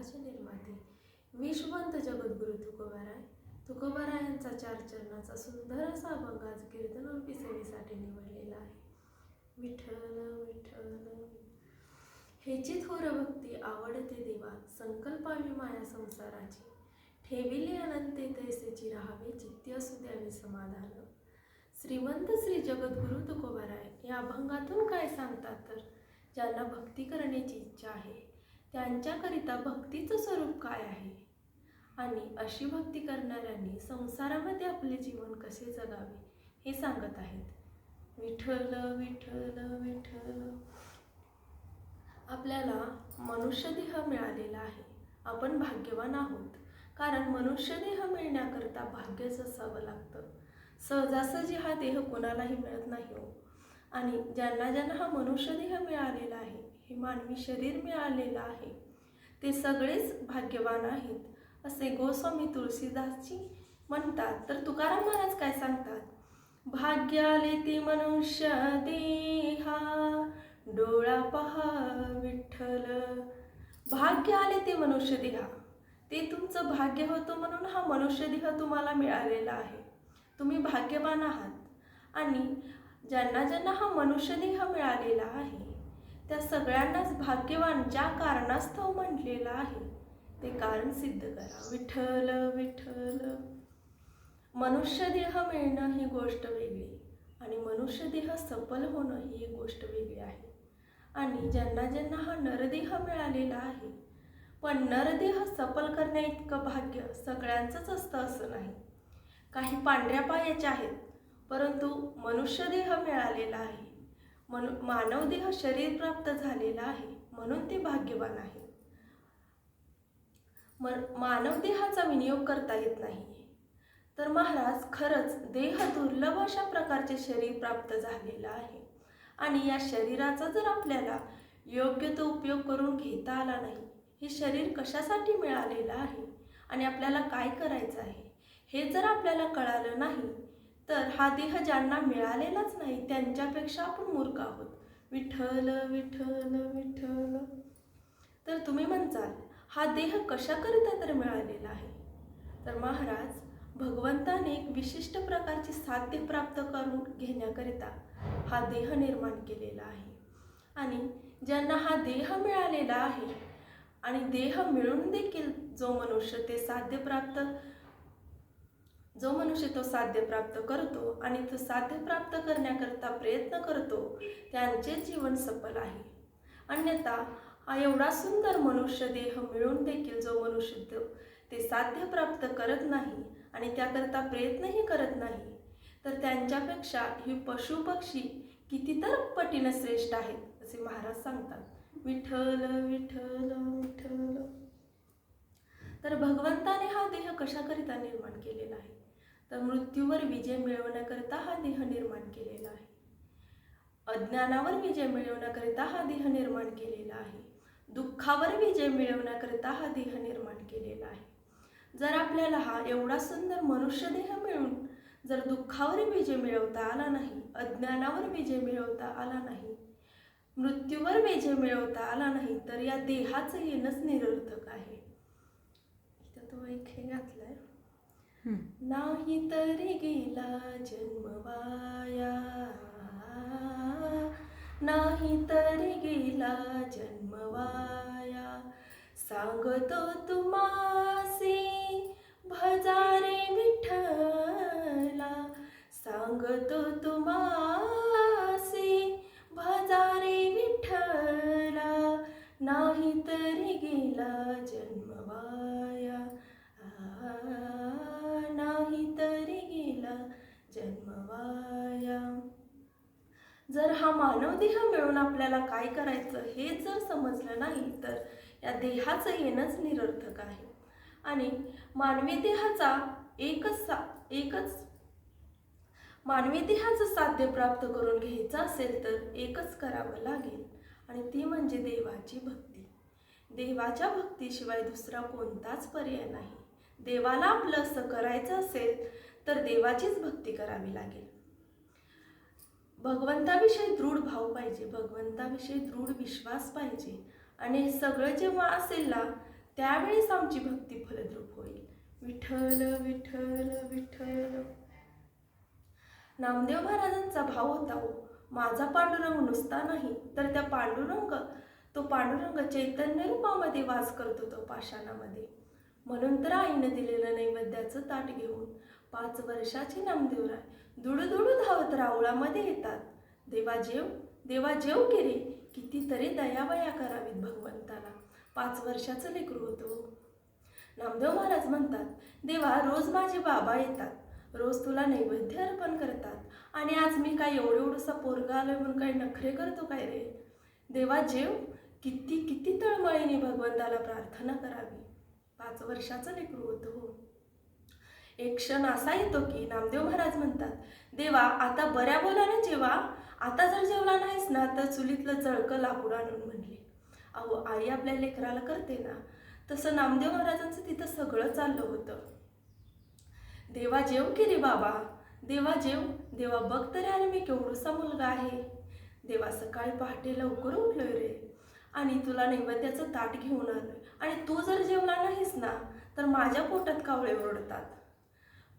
जगाचे निर्माते. विश्ववंत जगद्गुरु तुकोबाराय. तुकोबारायांचा चार चरणाचा सुंदर असा अभंग आज कीर्तनरूपी सेवेसाठी निवडलेला आहे. विठ्ठल विठ्ठल. हेची थोर भक्ती आवडते देवा संकल्पावी माया संसाराची. ठेविले अनंते तैसेची राहावे चित्ती असू द्यावे समाधान. श्रीमंत श्री जगद्गुरु तुकोबाराय या अभंगातून काय सांगतात तर? ज्यांना भक्ती करण्याची इच्छा आहे त्यांच्याकरिता भक्तीचं स्वरूप काय आहे? आणि अशी भक्ती करणाऱ्यांनी संसारामध्ये आपले जीवन कसे जगावे हे सांगत आहेत. विठ्ठल विठ्ठल विठ्ठल. आपल्याला मनुष्यदेह मिळालेला आहे. आपण भाग्यवान आहोत. कारण मनुष्यदेह मिळण्याकरता भाग्यच असावं लागतं. सहजासहजी हा देह कोणालाही मिळत नाही हो. आणि ज्यांना ज्यांना हा मनुष्यदेह मिळालेला आहे हे मानवी शरीर मिळालेलं आहे. ते सगळेच भाग्यवान आहेत असे गोस्वामी तुळशीदासजी म्हणतात. तर तुकाराम महाराज काय सांगतात? भाग्य आले ते मनुष्य देहा डोळा पहा विठ्ठल. भाग्य आले ते मनुष्य देहा. ते तुमचं भाग्य होतं म्हणून हा मनुष्य देह तुम्हाला मिळालेला आहे. तुम्ही भाग्यवान आहात. आणि ज्यांना ज्यांना हा मनुष्य देह मिळालेला आहे त्या सगळ्यांनाच भाग्यवान ज्या कारणास्तव म्हटलेलं आहे ते कारण सिद्ध करा. विठ्ठल विठ्ठल. मनुष्य देह मिळणं ही गोष्ट वेगळी आणि मनुष्य देह सफल होणं ही एक गोष्ट वेगळी आहे. आणि ज्यांना ज्यांना हा नरदेह मिळालेला आहे पण नरदेह सफल करण्या इतकं भाग्य सगळ्यांचंच असतं असं नाही. काही पांढऱ्या पायाचे आहेत परंतु मनुष्यदेह मिळालेला आहे. मनु मानवदेह शरीर प्राप्त झालेला आहे म्हणून ते भाग्यवान आहे. मन मानवदेहाचा विनियोग करता येत नाही. तर महाराज खरंच देह दुर्लभ अशा प्रकारचे शरीर प्राप्त झालेलं आहे. आणि या शरीराचा जर आपल्याला योग्य तो उपयोग करून घेता आला नाही हे शरीर कशासाठी मिळालेलं आहे? आणि आपल्याला काय करायचं आहे? हे जर आपल्याला कळालं नाही तर हा देह ज्यांना मिळालेलाच नाही त्यांच्यापेक्षा आपण मूर्ख आहोत. विठ्ठल विठ्ठल विठ्ठल. तर तुम्ही म्हणचाल हा देह कशाकरिता तर मिळालेला आहे? तर महाराज भगवंताने एक विशिष्ट प्रकारची साध्य प्राप्त करून घेण्याकरिता हा देह निर्माण केलेला आहे. आणि ज्यांना हा देह मिळालेला आहे आणि देह मिळून देखील जो मनुष्य ते साध्य प्राप्त जो मनुष्य तो साध्य प्राप्त करतो आणि तो साध्य प्राप्त करण्याकरता प्रयत्न करतो त्यांचे जीवन सफल आहे. अन्यथा हा एवढा सुंदर मनुष्य देह मिळून देखील जो मनुष्य ते साध्य प्राप्त करत नाही आणि त्याकरता प्रयत्नही करत नाही तर त्यांच्यापेक्षा ही पशुपक्षी कितीतर पटीनं श्रेष्ठ आहेत असे महाराज सांगतात. विठ्ठल विठ्ठल विठ्ठल. तर भगवंताने हा देह कशाकरिता निर्माण केलेला आहे? तर मृत्यूवर विजय मिळवण्याकरिता हा देह निर्माण केलेला आहे. अज्ञानावर विजय मिळवण्याकरिता हा देह निर्माण केलेला आहे. दुःखावर विजय मिळवण्याकरिता हा देह निर्माण केलेला आहे. जर आपल्याला हा एवढा सुंदर मनुष्य देह मिळून जर दुःखावर विजय मिळवता आला नाही अज्ञानावर विजय मिळवता आला नाही मृत्यूवर विजय मिळवता आला नाही तर या देहाचं येणंच निरर्थक आहे. इथं तो एक हे घातलाय. नाही तरी गेला जन्म वाया. नाही तरी गेला जन्मवाया सांगतो तुम्हासी भजारे विठ्ठला. सांगतो तुम्हासी भजारे विठ्ठला. नाही तरी गेला जन्म जन्मवाया जर हा मानव देह मिळून आपल्याला काय करायचं हे जर समजलं नाही तर या देहाचं येणंच निरर्थक आहे. आणि मानवी देहाचा एकच सा एकच मानवी देहाचं साध्य प्राप्त करून घ्यायचं असेल तर एकच करावं लागेल. आणि ती म्हणजे देवाची भक्ती. देवाच्या भक्तीशिवाय दुसरा कोणताच पर्याय नाही. देवाला आपलं असं करायचं असेल तर देवाचीच भक्ती करावी लागेल. भगवंताविषयी दृढ भाव पाहिजे भगवंताविषयी दृढ विश्वास पाहिजे आणि हे सगळं जेव्हा असेल ना त्यावेळेस आमची भक्ती फलद्रूप होईल. विठ्ठल विठ्ठल विठ्ठल. नामदेव महाराजांचा भाव होता हो माझा पांडुरंग नुसता नाही तर त्या पांडुरंग तो पांडुरंग चैतन्य रूपामध्ये वास करतो तो पाषाणामध्ये. म्हणून तर आईनं दिलेलं नैवेद्याचं ताट घेऊन पाच वर्षाचे नामदेवराय. दुडुदुडू धावत रावळामध्ये येतात. देवा जेव देवा जेव की रे कितीतरी दयावया करावीत भगवंताला. पाच वर्षाचं लेकरू होतो. नामदेव महाराज म्हणतात देवा रोज माझे बाबा येतात. रोज तुला नैवेद्य अर्पण करतात. आणि आज मी काय एवढं एवढंसा पोरगा आलोय म्हणून काही नखरे करतो काय रे? देवा जेव किती किती तळमळीने भगवंताला प्रार्थना करावी. पाच वर्षाचं लेकरू होतो. हो एक क्षण असा येतो की नामदेव महाराज म्हणतात देवा आता बऱ्या बोलाने जेवा आता जर जेवला नाहीस ना तर चुलीतलं जळकं लाकूड आणून म्हणले. अहो आई आपल्या लेकराला करते ना. तसं नामदेव महाराजांचं तिथं सगळं चाललं होतं. देवा जेव की रे बाबा. देवा जेव. देवा बघ तरी अरे मी केवढूसा मुलगा आहे. देवा सकाळी पहाटे लवकर उठलोय रे. आणि तुला नैवेद्याचं ताट घेऊन आलोय. आणि तू जर जेवला नाहीस ना तर माझ्या पोटात कावळे ओरडतात.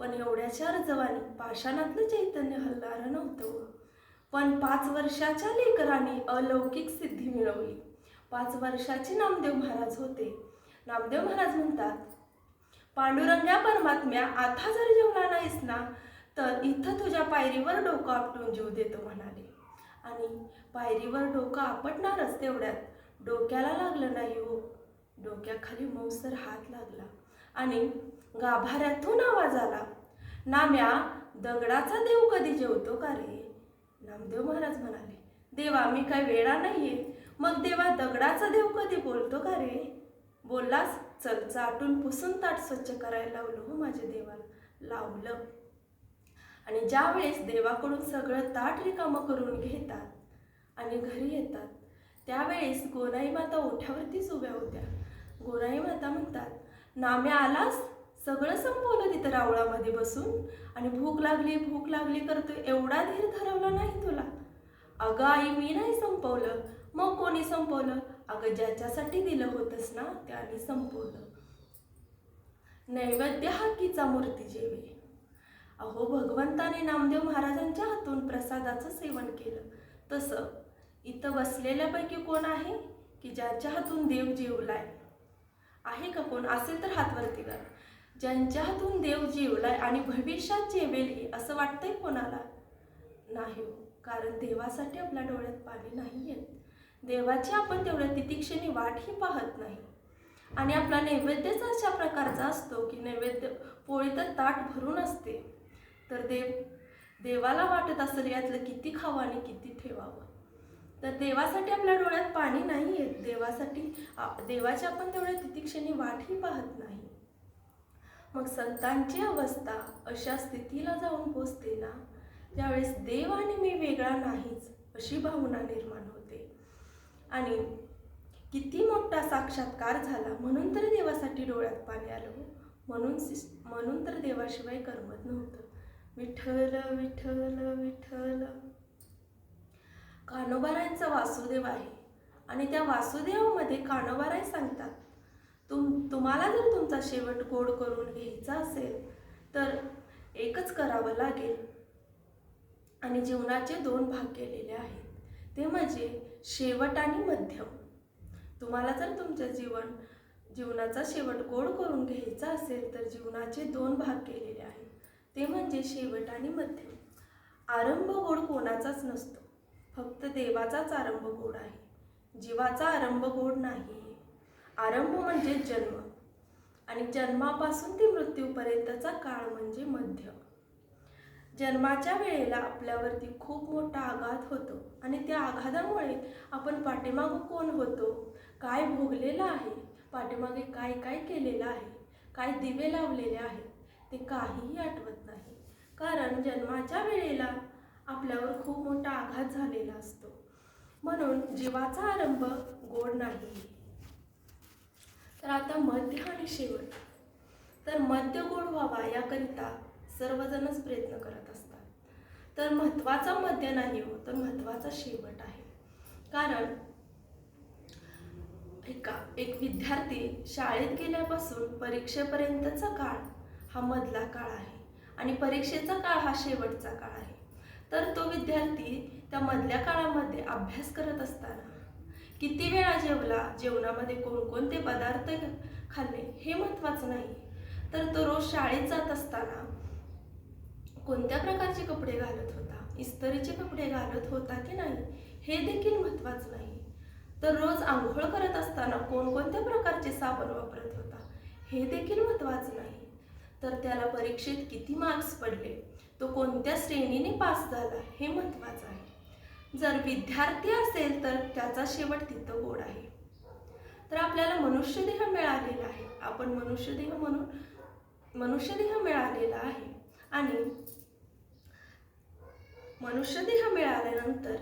पण एवढ्याच्या जवानी पाषाणातलं चैतन्य हलणारं नव्हतं पण पाच वर्षाच्या लेकराने अलौकिक सिद्धी मिळवली. पाच वर्षाचे नामदेव महाराज होते. नामदेव महाराज म्हणतात पांडुरंग्या परमात्म्या आता जर जेवला नाहीस ना तर इथं तुझ्या पायरीवर डोकं आपटून जीव देतो म्हणाले. आणि पायरीवर डोकं आपटणारच तेवढ्यात डोक्याला लागलं नाही हो डोक्याखाली मौसर हात लागला. आणि गाभाऱ्यातून आवाज आला. नाम्या दगडाचा देव कधी जेवतो का रे? नामदेव महाराज म्हणाले देवा मी काय वेळा नाहीये. मग देवा दगडाचा देव कधी बोलतो का रे? बोललास चल चाटून पुसून ताट स्वच्छ करायला लावलं हो माझ्या देवाला. लावलं. आणि ज्या वेळेस देवाकडून सगळं ताट रिकामं करून घेतात आणि घरी येतात त्यावेळेस गोनाई माता ओठ्यावरतीच उभ्या होत्या. गोनाई माता म्हणतात नाम्या आलास? सगळं संपवलं तिथं रावळामध्ये बसून. आणि भूक लागली भूक लागली करतो एवढा धीर धरवला नाही तुला. अगं आई मी नाही संपवलं. मग कोणी संपवलं? अगं ज्याच्यासाठी दिलं होतंस ना त्याने संपवलं. नैवेद्य हाकीचा मूर्ती जेवे. अहो भगवंताने नामदेव महाराजांच्या हातून प्रसादाचं सेवन केलं. तसं इथं बसलेल्यापैकी कोण आहे? की ज्याच्या हातून देव जेवलाय? आहे का कोण? असेल तर हातवरती करा ज्यांच्या हातून देव जेवलाय आणि भविष्यात जेवेलही असं वाटतंय कोणाला? नाही हो. कारण देवासाठी आपल्या डोळ्यात पाणी नाही येत देवाची आपण तेवढ्या तितिक्षणी वाटही पाहत नाही. आणि आपला नैवेद्यच अशा प्रकारचा असतो की नैवेद्य पोळी तर ताट भरून असते. तर देव देवाला वाटत असेल यातलं किती खावं आणि किती ठेवावं? तर देवासाठी आपल्या डोळ्यात पाणी नाही येत देवासाठी देवाची आपण तेवढ्या तितिक्षणी वाटही पाहत नाही. मग संतांची अवस्था अशा स्थितीला जाऊन पोचते ना त्यावेळेस देव आणि मी वेगळा नाहीच अशी भावना निर्माण होते. आणि किती मोठा साक्षात्कार झाला म्हणून तर देवासाठी डोळ्यात पाणी आलं हो. म्हणून सिस- म्हणून तर देवाशिवाय करमत नव्हतं. विठ्ठल विठ्ठल विठ्ठल. कानोबारायांचा वासुदेव आहे. आणि त्या वासुदेवामध्ये कानोबाराय सांगतात तुम तुम्हाला जर तुमचा शेवट गोड करून घ्यायचा असेल तर एकच करावं लागेल. आणि जीवनाचे दोन भाग केलेले आहेत. ते म्हणजे शेवट आणि मध्यम. तुम्हाला जर तुमचं जीवन जीवनाचा शेवट गोड करून घ्यायचा असेल तर जीवनाचे दोन भाग केलेले आहेत. ते म्हणजे शेवट आणि मध्यम. आरंभ गोड कोणाचाच नसतो. फक्त देवाचाच आरंभ गोड आहे. जीवाचा आरंभ गोड नाही. आरंभ म्हणजे जन्म. आणि जन्मापासून ते मृत्यूपर्यंतचा काळ म्हणजे मध्य. जन्माच्या वेळेला आपल्यावरती खूप मोठा आघात होतो. आणि त्या आघातामुळे आपण पाठीमागं कोण होतो? काय भोगलेलं आहे? पाठीमागे काय काय केलेलं आहे? काय दिवे लावलेले आहेत? ते काहीही आठवत नाही. कारण जन्माच्या वेळेला आपल्यावर खूप मोठा आघात झालेला असतो. म्हणून जीवाचा आरंभ गोड नाही. तर आता मध्य आणि शेवट. तर मध्य गोड व्हावा याकरिता सर्वजणच प्रयत्न करत असतात. तर महत्त्वाचा मध्य नाही हो तर महत्त्वाचा शेवट आहे. कारण ऐका एक विद्यार्थी शाळेत गेल्यापासून परीक्षेपर्यंतचा काळ हा मधला काळ आहे. आणि परीक्षेचा काळ हा शेवटचा काळ आहे. तर तो विद्यार्थी त्या मधल्या काळामध्ये अभ्यास करत असताना किती वेळा जेवला जेवणामध्ये कोणकोणते पदार्थ खाल्ले हे महत्त्वाचं नाही. तर तो रोज शाळेत जात असताना कोणत्या प्रकारचे कपडे घालत होता इस्तरीचे कपडे घालत होता की नाही हे देखील महत्त्वाचं नाही. तर रोज आंघोळ करत असताना कोणकोणत्या प्रकारचे साबण वापरत होता हे देखील महत्त्वाचं नाही. तर त्याला परीक्षेत किती मार्क्स पडले तो कोणत्या श्रेणीने पास झाला हे महत्त्वाचं जर विद्यार्थी असेल तर त्याचा शेवट तिथं गोड आहे. तर आपल्याला मनुष्यदेह मिळालेला आहे. आपण मनुष्यदेह म्हणून मनुष्यदेह मिळालेला आहे. आणि मनुष्यदेह मिळाल्यानंतर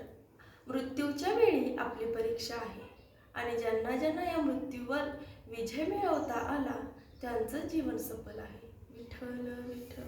मृत्यूच्या वेळी आपली परीक्षा आहे. आणि ज्यांना ज्यांना या मृत्यूवर विजय मिळवता आला त्यांचं जीवन सफल आहे. विठ्ठल विठ्ठल.